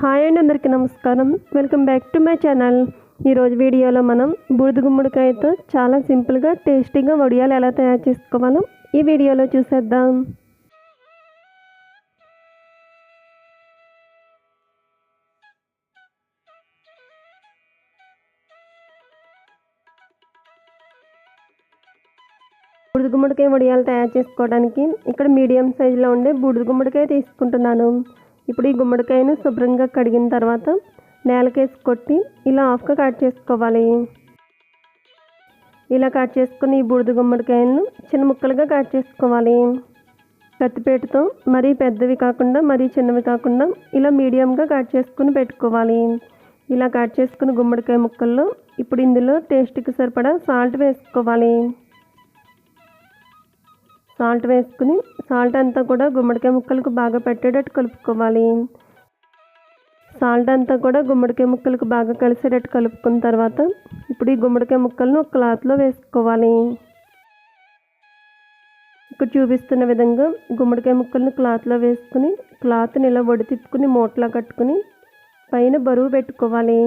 Hi అండి అందరికీ నమస్కారం. Welcome back to my channel. ఈరోజు వీడియోలో మనం బూడిద గుమ్మడికాయతో చాలా సింపుల్గా టేస్టీగా వడియాలు ఎలా తయారు చేసుకోవాలో ఈ వీడియోలో చూసేద్దాం. బుడిద గుమ్మడికాయ వడియాలు తయారు చేసుకోవడానికి ఇక్కడ మీడియం సైజులో ఉండే బూడిద గుమ్మడికాయ తీసుకుంటున్నాను. ఇప్పుడు ఈ గుమ్మడికాయను శుభ్రంగా కడిగిన తర్వాత నేలకేసి కొట్టి ఇలా హాఫ్గా కట్ చేసుకోవాలి. ఇలా కట్ చేసుకుని ఈ బూడిద గుమ్మడికాయలను చిన్న ముక్కలుగా కట్ చేసుకోవాలి. కత్తిపేటతో మరీ పెద్దవి కాకుండా మరీ చిన్నవి కాకుండా ఇలా మీడియంగా కట్ చేసుకుని పెట్టుకోవాలి. ఇలా కట్ చేసుకుని గుమ్మడికాయ ముక్కల్లో ఇప్పుడు ఇందులో టేస్ట్కి సరిపడా సాల్ట్ వేసుకోవాలి. సాల్ట్ వేసుకుని సాల్ట్ అంతా కూడా గుమ్మడికాయ ముక్కలకు బాగా పెట్టేటట్టు కలుపుకోవాలి. సాల్ట్ అంతా కూడా గుమ్మడికాయ ముక్కలకు బాగా కలిసేటట్టు కలుపుకున్న తర్వాత ఇప్పుడు ఈ గుమ్మడికాయ ముక్కలను ఒక క్లాత్లో వేసుకోవాలి. ఇక్కడ చూపిస్తున్న విధంగా గుమ్మడికాయ ముక్కలను క్లాత్లో వేసుకుని క్లాత్ని ఇలా వడి తిప్పుకుని మూటలా కట్టుకుని పైన బరువు పెట్టుకోవాలి.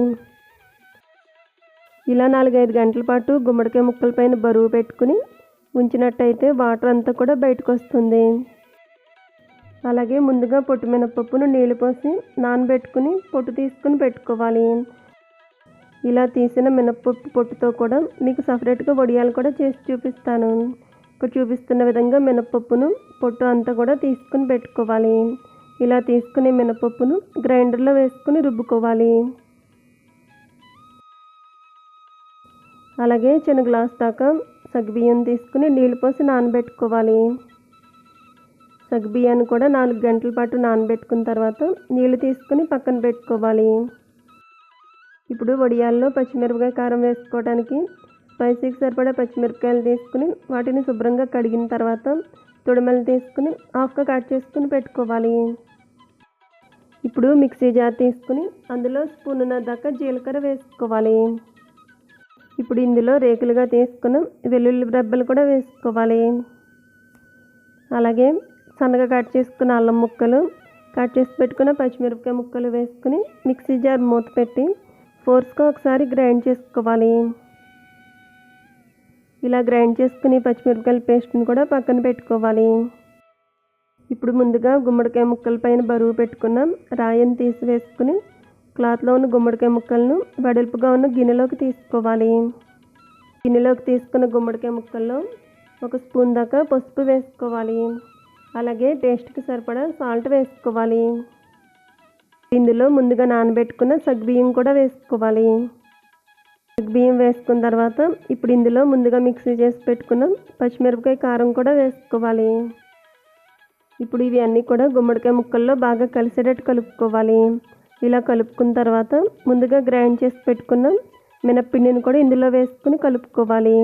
ఇలా నాలుగైదు గంటల పాటు గుమ్మడికాయ ముక్కల పైన బరువు పెట్టుకుని ఉంచినట్టయితే వాటర్ అంతా కూడా బయటకు వస్తుంది అలాగే ముందుగా పొట్టు మినపప్పును నీళ్ళు పోసి నానబెట్టుకుని పొట్టు తీసుకుని పెట్టుకోవాలి. ఇలా తీసిన మినపప్పు పొట్టుతో కూడా మీకు సపరేట్గా వడియాలు కూడా చేసి చూపిస్తాను. ఇక్కడ చూపిస్తున్న విధంగా మినపప్పును పొట్టు అంతా కూడా తీసుకుని పెట్టుకోవాలి. ఇలా తీసుకునే మినపప్పును గ్రైండర్లో వేసుకుని రుబ్బుకోవాలి. అలాగే చిన్న గ్లాస్ దాకా సగ్బియ్యం తీసుకుని నీళ్ళు పోసి నానబెట్టుకోవాలి. సగ్బియ్యాన్ని కూడా నాలుగు గంటల పాటు నానబెట్టుకున్న తర్వాత నీళ్ళు తీసుకుని పక్కన పెట్టుకోవాలి. ఇప్పుడు వడియాల్లో పచ్చిమిరపకాయ కారం వేసుకోవడానికి స్పైసీకి సరిపడా పచ్చిమిరపకాయలు తీసుకుని వాటిని శుభ్రంగా కడిగిన తర్వాత తొడిమలు తీసుకుని హాఫ్గా కట్ చేసుకుని పెట్టుకోవాలి. ఇప్పుడు మిక్సీ జార్ తీసుకుని అందులో స్పూన్ దాకా జీలకర్ర వేసుకోవాలి. ఇప్పుడు ఇందులో రేకులుగా తీసుకున్న. వెల్లుల్లి రెబ్బలు కూడా వేసుకోవాలి. అలాగే సన్నగా కట్ చేసుకున్న అల్లం ముక్కలు కట్ చేసి పెట్టుకున్న పచ్చిమిరపకాయ ముక్కలు వేసుకుని మిక్సీ జార్ మూత పెట్టి ఫోర్స్గా ఒకసారి గ్రైండ్ చేసుకోవాలి. ఇలా గ్రైండ్ చేసుకుని పచ్చిమిరపకాయల పేస్ట్ని కూడా పక్కన పెట్టుకోవాలి. ఇప్పుడు ముందుగా గుమ్మడికాయ ముక్కల పైన బరువు పెట్టుకున్న. రాయిని తీసి వేసుకుని క్లాత్లో ఉన్న గుమ్మడికాయ ముక్కలను వెడల్పుగా ఉన్న గిన్నెలోకి తీసుకోవాలి. గిన్నెలోకి తీసుకున్న గుమ్మడికాయ ముక్కల్లో ఒక స్పూన్ దాకా పసుపు వేసుకోవాలి. అలాగే టేస్ట్కి సరిపడా సాల్ట్ వేసుకోవాలి. ఇందులో ముందుగా నానబెట్టుకున్న సగ్గుబియ్యం కూడా వేసుకోవాలి. సగ్బియ్యం వేసుకున్న తర్వాత ఇప్పుడు ఇందులో ముందుగా మిక్సీ చేసి పెట్టుకున్న పచ్చిమిరపకాయ కారం కూడా వేసుకోవాలి. ఇప్పుడు ఇవి అన్నీ కూడా గుమ్మడికాయ ముక్కల్లో బాగా కలిసేటట్టు కలుపుకోవాలి. ఇలా కలుపుకున్న తర్వాత ముందుగా గ్రైండ్ చేసి పెట్టుకున్న మినప్పిండిని కూడా ఇందులో వేసుకుని కలుపుకోవాలి.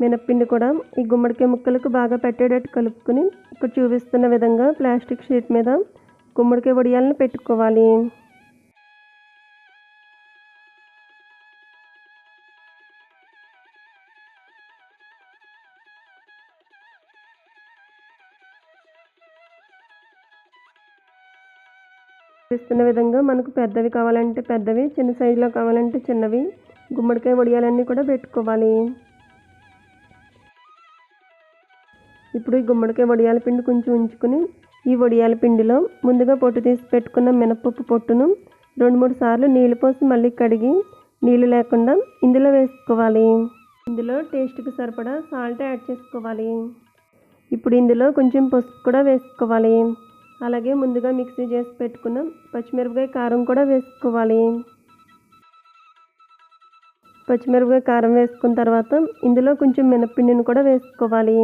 మినప్పిండి కూడా ఈ గుమ్మడికాయ ముక్కలకు బాగా పెట్టేటట్టు కలుపుకుని ఇక్కడ చూపిస్తున్న విధంగా ప్లాస్టిక్ షీట్ మీద గుమ్మడికాయ వడియాలను పెట్టుకోవాలి. చూపిస్తున్న విధంగా మనకు పెద్దవి కావాలంటే పెద్దవి చిన్న సైజులో కావాలంటే చిన్నవి. గుమ్మడికాయ వడియాలన్నీ కూడా పెట్టుకోవాలి. ఇప్పుడు ఈ గుమ్మడికాయ వడియాల పిండి కొంచెం ఉంచుకుని ఈ వడియాల పిండిలో ముందుగా పొట్టు తీసి పెట్టుకున్న మినపప్పు పొట్టును రెండు మూడు సార్లు నీళ్ళు పోసి మళ్ళీ కడిగి నీళ్ళు లేకుండా ఇందులో వేసుకోవాలి. ఇందులో టేస్ట్కి సరిపడా సాల్ట్ యాడ్ చేసుకోవాలి. ఇప్పుడు ఇందులో కొంచెం పసుపు కూడా వేసుకోవాలి. అలాగే ముందుగా మిక్సీ చేసి పెట్టుకున్న పచ్చిమిరపకాయ కారం కూడా వేసుకోవాలి. పచ్చిమిరపకాయ కారం వేసుకున్న తర్వాత ఇందులో కొంచెం మినప్పిండిని కూడా వేసుకోవాలి.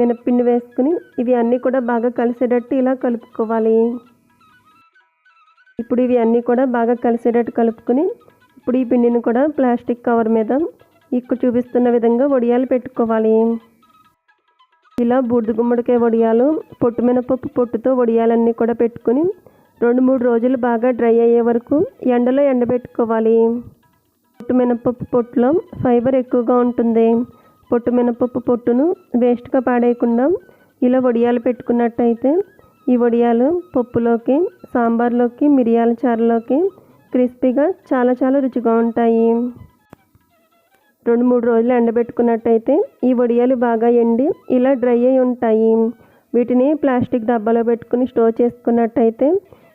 మినప్పిండి వేసుకుని ఇవి అన్నీ కూడా బాగా కలిసేటట్టు ఇలా కలుపుకోవాలి. ఇప్పుడు ఇవి అన్నీ కూడా బాగా కలిసేటట్టు కలుపుకొని ఇప్పుడు ఈ పిండిని కూడా ప్లాస్టిక్ కవర్ మీద ఇక్కడ చూపిస్తున్న విధంగా వడియాలు పెట్టుకోవాలి. ఇలా బూడిద గుమ్మడికాయ వడియాలు పొట్టు మినపప్పు పొట్టుతో వడియాలన్నీ కూడా పెట్టుకుని రెండు మూడు రోజులు బాగా డ్రై అయ్యే వరకు ఎండలో ఎండబెట్టుకోవాలి. పొట్టు మినపప్పు పొట్టులో ఫైబర్ ఎక్కువగా ఉంటుంది. పొట్టు మినపప్పు పొట్టును వేస్ట్గా పాడేయకుండా ఇలా వడియాలు పెట్టుకున్నట్టయితే ఈ వడియాలు పప్పులోకి సాంబార్లోకి మిరియాల చారులోకి క్రిస్పీగా చాలా చాలా రుచిగా ఉంటాయి. రెండు మూడు రోజులు ఎండబెట్టుకున్నట్టయితే ఈ వడియాలు బాగా ఎండి ఇలా డ్రై అయి ఉంటాయి. వీటిని ప్లాస్టిక్ డబ్బాలో పెట్టుకుని స్టోర్ చేసుకున్నట్టయితే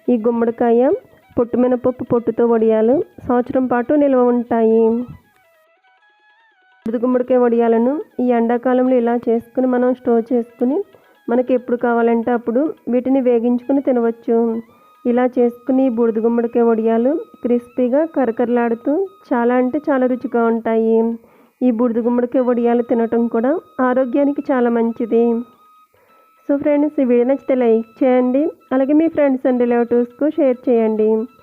ఈ గుమ్మడికాయ పొట్టు మినపప్పు పొట్టుతో వడియాలు సంవత్సరం పాటు నిల్వ ఉంటాయి. మృదు గుమ్మడికాయ వడియాలను ఈ ఎండాకాలంలో ఇలా చేసుకుని మనం స్టోర్ చేసుకుని మనకి ఎప్పుడు కావాలంటే అప్పుడు వీటిని వేగించుకుని తినవచ్చు. ఇలా చేసుకుని బూడిద గుమ్మడికాయ వడియాలు క్రిస్పీగా కరకరలాడుతూ చాలా అంటే చాలా రుచిగా ఉంటాయి. ఈ బూడిద గుమ్మడికాయ వడియాలు తినటం కూడా ఆరోగ్యానికి చాలా మంచిది. సో ఫ్రెండ్స్ ఈ వీడియో నచ్చితే లైక్ చేయండి. అలాగే మీ ఫ్రెండ్స్ అండ్ రిలేటివ్స్కు షేర్ చేయండి.